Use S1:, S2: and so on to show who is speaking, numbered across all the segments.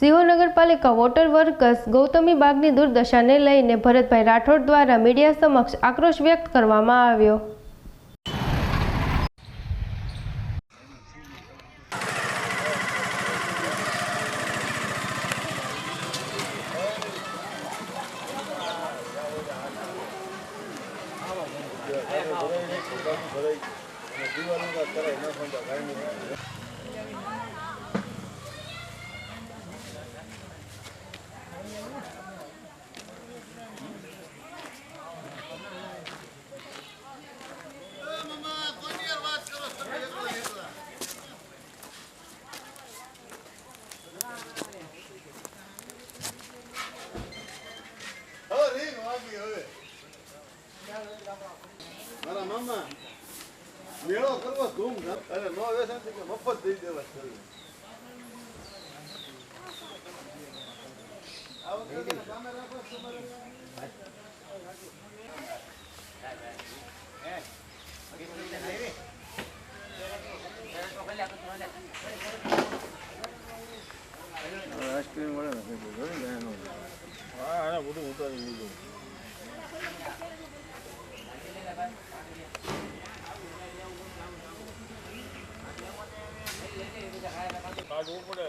S1: સિંહોર નગરપાલિકા water workers Gautami બાગની દુર્દશાને લઈને ભરતભાઈ રાઠોડ દ્વારા મીડિયા સમક્ષ આક્રોશ વ્યક્ત કરવામાં આવ્યો.
S2: મેળો કરવો ધૂમ અરે નો વ્યસન કે મફત દઈ દેવા છે. આ વખતે સામે રાખો છો તમારે? આઈસ્ક્રીમ મળે ને કંઈક જોયું ને એનું. હા એને બધું ઉતારી લીધું કાઢવું પડે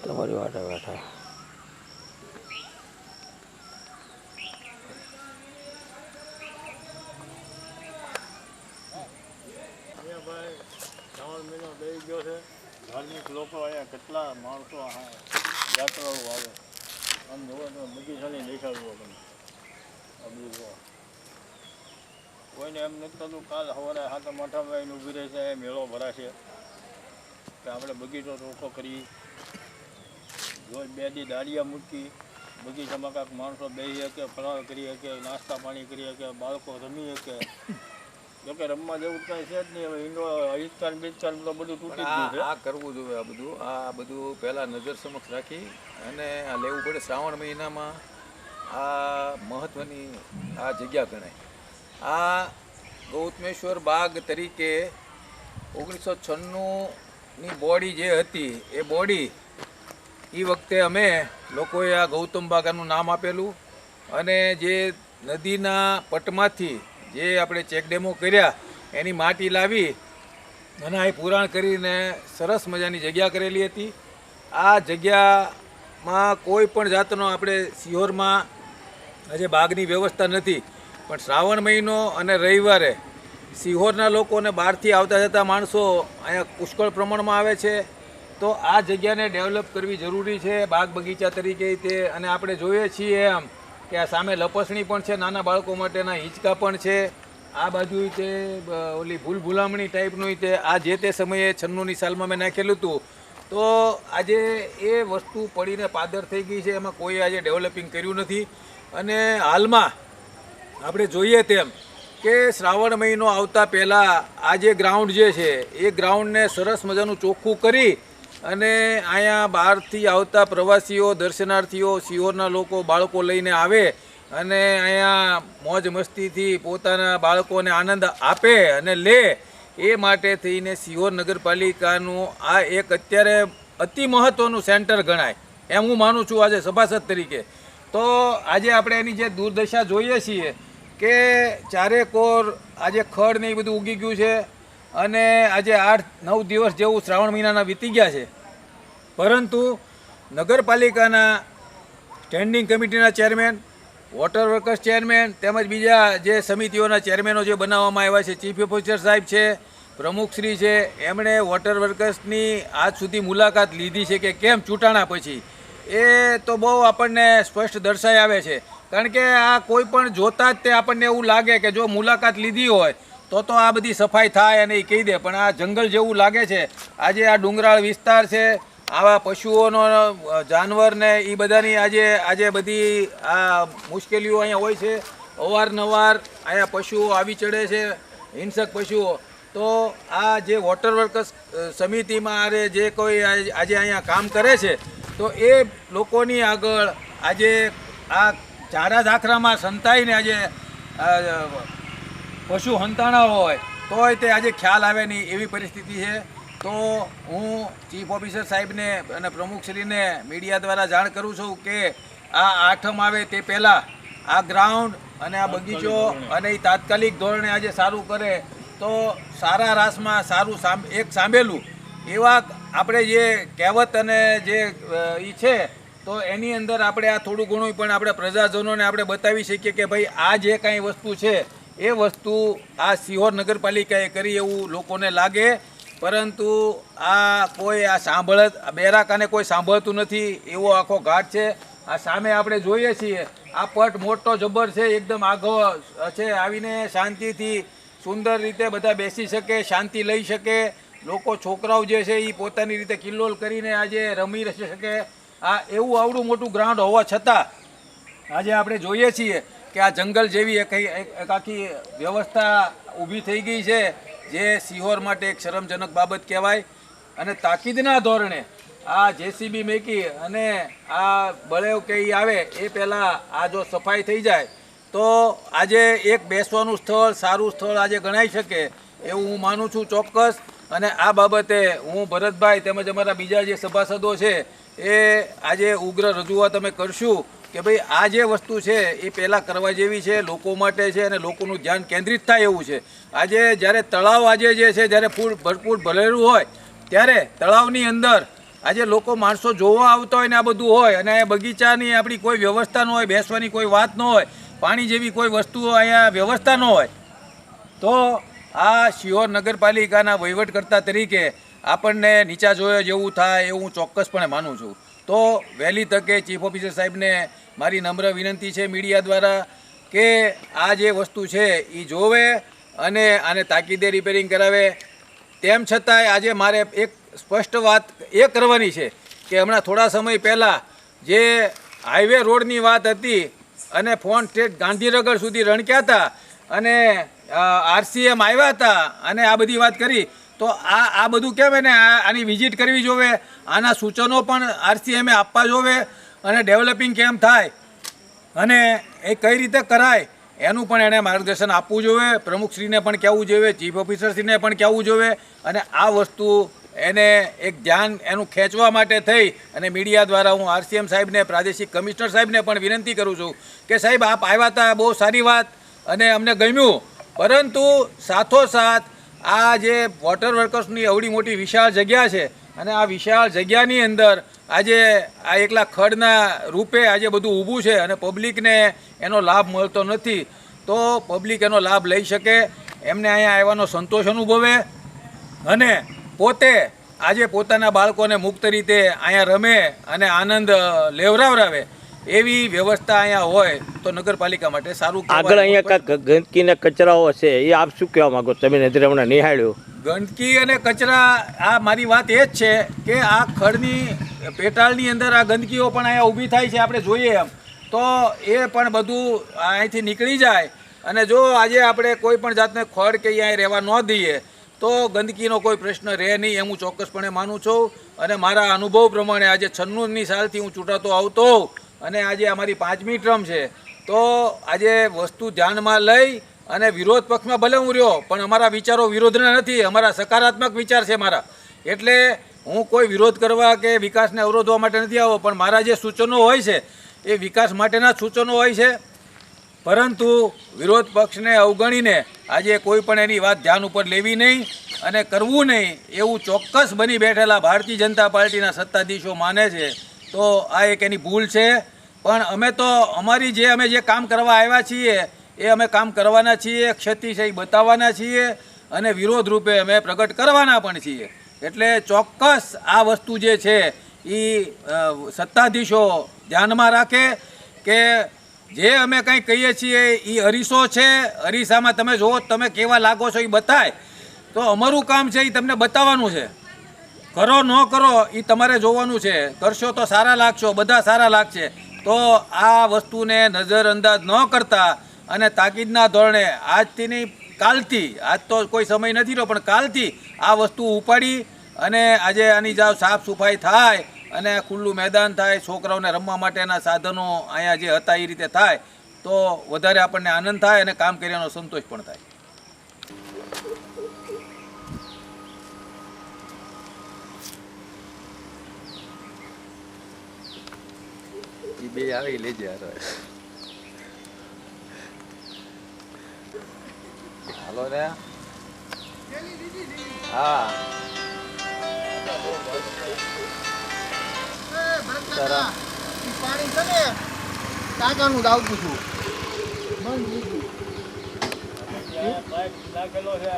S3: તમારી વાટે બેઠા
S2: અહીંયા ભાઈ શ્રાવણ મહિનો દઈ ગયો છે ધાર્મિક લોકો અહીંયા કેટલા માણસો આ યાત્રાળુ આવે આમ જોવો તો બગીચાની દેખાડવું તમે આ બધું જુઓ. કોઈને એમ નથી થતું, કાલ સવારે હાથે આઠમ આવીને ઊભી રહેશે મેળો ભરાશે. કે આપણે બગીચો ચોખ્ખો કરી રોજ બે દી દાળિયા મૂકી બગીચામાં કાંઈક માણસો બેસી શકે, ફરાળ કરી શકે, નાસ્તા પાણી કરી શકે, બાળકો રમી શકે. જોકે રમવા જેવું કાંઈ છે જ નહીં, હવે ઇન્ડોર હિસ્કાન બિસ્તાન તો બધું તૂટી
S3: આ કરવું જોઈએ આ બધું. આ બધું પહેલાં નજર સમક્ષ રાખી અને આ લેવું પડે શ્રાવણ મહિનામાં આ મહત્ત્વની આ જગ્યા ગણાય. આ ગૌતમેશ્વર બાગ તરીકે ઓગણીસો છન્નુંની બોડી જે હતી, એ બોડી એ વખતે અમે લોકોએ આ ગૌતમ બાગાનું નામ આપેલું અને જે નદીના પટમાંથી જે આપણે ચેકડેમો કર્યા, એની માટી લાવી અને એ પુરાણ કરીને સરસ મજાની જગ્યા કરેલી હતી. આ જગ્યામાં કોઈ પણ જાતનો આપણે સિહોરમાં આજે બાગની વ્યવસ્થા નથી. પણ શ્રાવણ મહિનો અને રવિવારે સિહોરના લોકોને બહારથી આવતા જતા માણસો અહીંયા પુષ્કળ પ્રમાણમાં આવે છે. તો આ જગ્યાને ડેવલપ કરવી જરૂરી છે બાગ બગીચા તરીકે તે. અને આપણે જોઈએ છીએ એમ કે આ સામે લપસણી પણ છે, નાના બાળકો માટેના હિંચકા પણ છે. આ બાજુ તે ઓલી ભૂલ ભૂલામણી ટાઈપનું તે, આ જે તે સમયે છન્નુની સાલમાં મેં નાખેલું હતું. તો આજે એ વસ્તુ પડીને પાદર થઈ ગઈ છે, એમાં કોઈ આજે ડેવલપિંગ કર્યું નથી. અને હાલમાં આપણે જોઈએ તેમ કે શ્રાવણ મહિનો આવતા પહેલાં આ જે ગ્રાઉન્ડ જે છે, એ ગ્રાઉન્ડને સરસ મજાનું ચોખ્ખું કરી અને અહીંયા બહારથી આવતા પ્રવાસીઓ, દર્શનાર્થીઓ, સિહોરના લોકો, બાળકો લઈને આવે અને અહીંયા મોજ મસ્તીથી પોતાના બાળકોને આનંદ આપે અને લે એ માટે થઈને સિહોર નગરપાલિકાનું આ એક અત્યારે અતિ મહત્ત્વનું સેન્ટર ગણાય. એમ હું માનું છું આજે સભાસદ તરીકે. તો આજે આપણે એની જે દુર્દશા જોઈએ છીએ કે ચારે કોર આજે ખડ ને એ બધું ઉગી ગયું છે અને આજે આઠ, નવ દિવસ જેવું શ્રાવણ મહિનાના વીતી ગયા છે. પરંતુ નગરપાલિકાના સ્ટેન્ડિંગ કમિટીના ચેરમેન વોટર વર્કર્સ ચેરમેન તેમજ બીજા જે સમિતિઓના ચેરમેનો જે બનાવવામાં આવ્યા છે ચીફ ઓફિસર સાહેબ છે પ્રમુખશ્રી છે, એમણે વોટર વર્કર્સની આજ સુધી મુલાકાત લીધી છે કે કેમ ચૂંટાણા પછી એ તો બહુ આપણને સ્પષ્ટ દર્શાઈ આવે છે. કારણ કે આ કોઈ પણ જોતા જ તે આપણને એવું લાગે કે જો મુલાકાત લીધી હોય, તો તો આ બધી સફાઈ થાય અને એ કહી દે. પણ આ જંગલ જેવું લાગે છે. આજે આ ડુંગરાળ વિસ્તાર છે, આવા પશુઓનો જાનવરને એ બધાની આજે આજે બધી આ મુશ્કેલીઓ અહીંયા હોય છે. અવારનવાર અહીંયા પશુઓ આવી ચડે છે, હિંસક પશુઓ. તો આ જે વોટર વર્કર્સ સમિતિમાં અરે જે કોઈ આજ- આજે અહીંયા કામ કરે છે તો એ લોકોની આગળ આજે આ ઝાડા ઝાખરામાં સંતાઈને આજે પશુ હંતાણા હોય, તોય તે આજે ખ્યાલ આવે નહીં એવી પરિસ્થિતિ છે. તો હું ચીફ ઓફિસર સાહેબને અને પ્રમુખશ્રીને મીડિયા દ્વારા જાણ કરું છું કે આ આઠમ આવે તે પહેલાં આ ગ્રાઉન્ડ અને આ બગીચો અને એ તાત્કાલિક ધોરણે આજે સારું કરે. તો સારા રાસમાં સારું સાંભ એક સાંભેલું એવા આપણે જે કહેવત અને જે એ છે, તો એની અંદર આપણે આ થોડું ઘણું પણ આપણે પ્રજાજનોને આપણે બતાવી શકીએ કે ભાઈ, આ જે કાંઈ વસ્તુ છે, એ વસ્તુ આ સિહોર નગરપાલિકાએ કરી એવું લોકોને લાગે. પરંતુ આ કોઈ આ સાંભળ બેરાકાને કોઈ સાંભળતું નથી, એવો આખો ઘાટ છે. આ સામે આપણે જોઈએ છીએ, આ પટ મોટો જબર છે, એકદમ આઘો છે, આવીને શાંતિથી સુંદર રીતે બધા બેસી શકે, શાંતિ લઈ શકે. લોકો છોકરાઓ જે છે એ પોતાની રીતે કિલ્લોલ કરીને આજે રમી શકે. આ એવું આવડું મોટું ગ્રાઉન્ડ હોવા છતાં આજે આપણે જોઈએ છીએ કે આ જંગલ જેવી એક એક આખી વ્યવસ્થા ઊભી થઈ ગઈ છે, જે સિહોર માટે એક શરમજનક બાબત કહેવાય. અને તાકીદના ધોરણે આ જેસીબી મેકી અને આ બળેવ કે આવે, એ પહેલાં આ જો સફાઈ થઈ જાય, તો આજે એક બેસવાનું સ્થળ, સારું સ્થળ આજે ગણાઈ શકે એવું હું માનું છું ચોક્કસ. અને આ બાબતે હું ભરતભાઈ તેમજ અમારા બીજા જે સભાસદો છે, એ આજે ઉગ્ર રજૂઆત અમે કરશું કે ભાઈ આ જે વસ્તુ છે, એ પહેલાં કરવા જેવી છે, લોકો માટે છે અને લોકોનું ધ્યાન કેન્દ્રિત થાય એવું છે. આજે જ્યારે તળાવ આજે જે છે, જ્યારે ફૂલ ભરપૂર ભરેલું હોય, ત્યારે તળાવની અંદર આજે લોકો માણસો જોવા આવતા હોય ને આ બધું હોય અને બગીચાની આપણી કોઈ વ્યવસ્થા ન હોય, બેસવાની કોઈ વાત ન હોય, પાણી જેવી કોઈ વસ્તુઓ અહીંયા વ્યવસ્થા ન હોય, તો આ શિહોર નગરપાલિકાના વહીવટકર્તા તરીકે આપણને નીચા જોયો જેવું થાય એવું હું ચોક્કસપણે માનું છું. તો વહેલી તકે ચીફ ઓફિસર સાહેબને મારી નમ્ર વિનંતી છે મીડિયા દ્વારા કે આ જે વસ્તુ છે એ જોવે અને આને તાકીદે રિપેરિંગ કરાવે. તેમ છતાંય આજે મારે એક સ્પષ્ટ વાત એ કરવાની છે કે હમણાં થોડા સમય પહેલાં જે હાઈવે રોડની વાત હતી અને ફોન સ્ટેટ ગાંધીનગર સુધી રણક્યા હતા અને આરસીએમ આવ્યા હતા અને આ બધી વાત કરી, તો આ આ બધું કેમ એને આની વિઝિટ કરવી જોવે? આના સૂચનો પણ આરસીએમે આપવા જોવે અને ડેવલપિંગ કેમ થાય? અને એ કઈ રીતે કરાય? એનું પણ એણે માર્ગદર્શન આપવું જોઈએ પ્રમુખશ્રીને પણ કહેવું જોઈએ ચીફ ઓફિસરશ્રીને પણ કહેવું જોઈએ અને આ વસ્તુ એને એક ધ્યાન એનું ખેંચવા માટે થઈ અને મીડિયા દ્વારા હું આરસીએમ સાહેબને, પ્રાદેશિક કમિશનર સાહેબને પણ વિનંતી કરું છું કે સાહેબ, આપ આવ્યા હતા, બહુ સારી વાત અને અમને ગમ્યું. પરંતુ સાથોસાથ આ જે વોટર વર્કર્સની અવડી મોટી વિશાળ જગ્યા છે અને આ વિશાળ જગ્યાની અંદર આજે આ એકલા ખડના રૂપે આજે બધું ઊભું છે અને પબ્લિકને એનો લાભ મળતો નથી, તો પબ્લિક એનો લાભ લઈ શકે. એમને અહીંયા આવવાનો સંતોષ અનુભવે અને પોતે આજે પોતાના બાળકોને મુક્ત રીતે અહીંયા રમે અને આનંદ લેવરાવરાવે. એવી વ્યવસ્થા અહીંયા હોય તો નગરપાલિકા માટે સારું
S4: આગળ અહીંયા કાંઈક ગંદકી ને કચરાઓ છે એ આપ શું કહેવા માંગો તમે નજરે હમણાં નિહાળ્યું.
S3: ગંદકી અને કચરા આ મારી વાત એ જ છે કે આ ખડની પેટાળની અંદર આ ગંદકીઓ પણ અહીંયા ઊભી થાય છે આપણે જોઈએ એમ. તો એ પણ બધું અહીંથી નીકળી જાય. અને જો આજે આપણે કોઈ પણ જાતને ખડ કે અહીંયા રહેવા ન દઈએ તો ગંદકીનો કોઈ પ્રશ્ન રહે નહીં એમ હું ચોક્કસપણે માનું છું. અને મારા અનુભવ પ્રમાણે આજે છન્નુની સાલથી હું ચૂંટાતો આવતો અને આજે અમારી પાંચમી ટર્મ છે. તો આજે વસ્તુ ધ્યાનમાં લઈ અને વિરોધ પક્ષમાં ભલે હું રહ્યો, પણ અમારા વિચારો વિરોધના નથી, અમારા સકારાત્મક વિચાર છે મારા. એટલે હું કોઈ વિરોધ કરવા કે વિકાસને અવરોધવા માટે નથી આવ્યો પણ મારા જે સૂચનો હોય છે, એ વિકાસ માટેના સૂચનો હોય છે. પરંતુ વિરોધ પક્ષને અવગણીને આજે કોઈ પણ એની વાત ધ્યાન ઉપર લેવી નહીં અને કરવું નહીં એવું ચોક્કસ બની બેઠેલા ભારતીય જનતા પાર્ટીના સત્તાધીશો માને છે. તો આ એક એની ભૂલ છે. પણ અમે તો અમારી જે અમે જે કામ કરવા આવ્યા છીએ, એ અમે કામ કરવાના છીએ, ક્ષતિ છે એ બતાવવાના છીએ અને વિરોધ રૂપે અમે પ્રગટ કરવાના પણ છીએ. એટલે ચોક્કસ આ વસ્તુ જે છે એ સત્તાધીશો ધ્યાનમાં રાખે કે જે અમે કંઈ કહીએ છીએ એ અરીસો છે, અરીસામાં તમે જુઓ તમે કેવા લાગો છો એ બતાય. તો અમારું કામ છે એ તમને બતાવવાનું છે. કરો, ન કરો એ તમારે જોવાનું છે. કરશો તો સારા લાગશો, બધા સારા લાગશે. તો આ વસ્તુને નજરઅંદાજ ન કરતા અને તાકીદના ધોરણે આજથી નહીં, કાલથી, આજ તો કોઈ સમય નથી રહ્યો, પણ કાલથી આ વસ્તુ ઉપાડી અને આજે આની જાવ સાફ સફાઈ થાય અને ખુલ્લું મેદાન થાય, છોકરાઓને રમવા માટેના સાધનો અહીંયા જે હતા એ રીતે થાય, તો વધારે આપણને આનંદ થાય અને કામ કર્યાનો સંતોષ પણ થાય એ બે આવી લેજે હારો હાલો ને. હા.
S5: પાણી છે ને કાકાનું જ આવતું છું. બંધ
S2: લાગેલો છે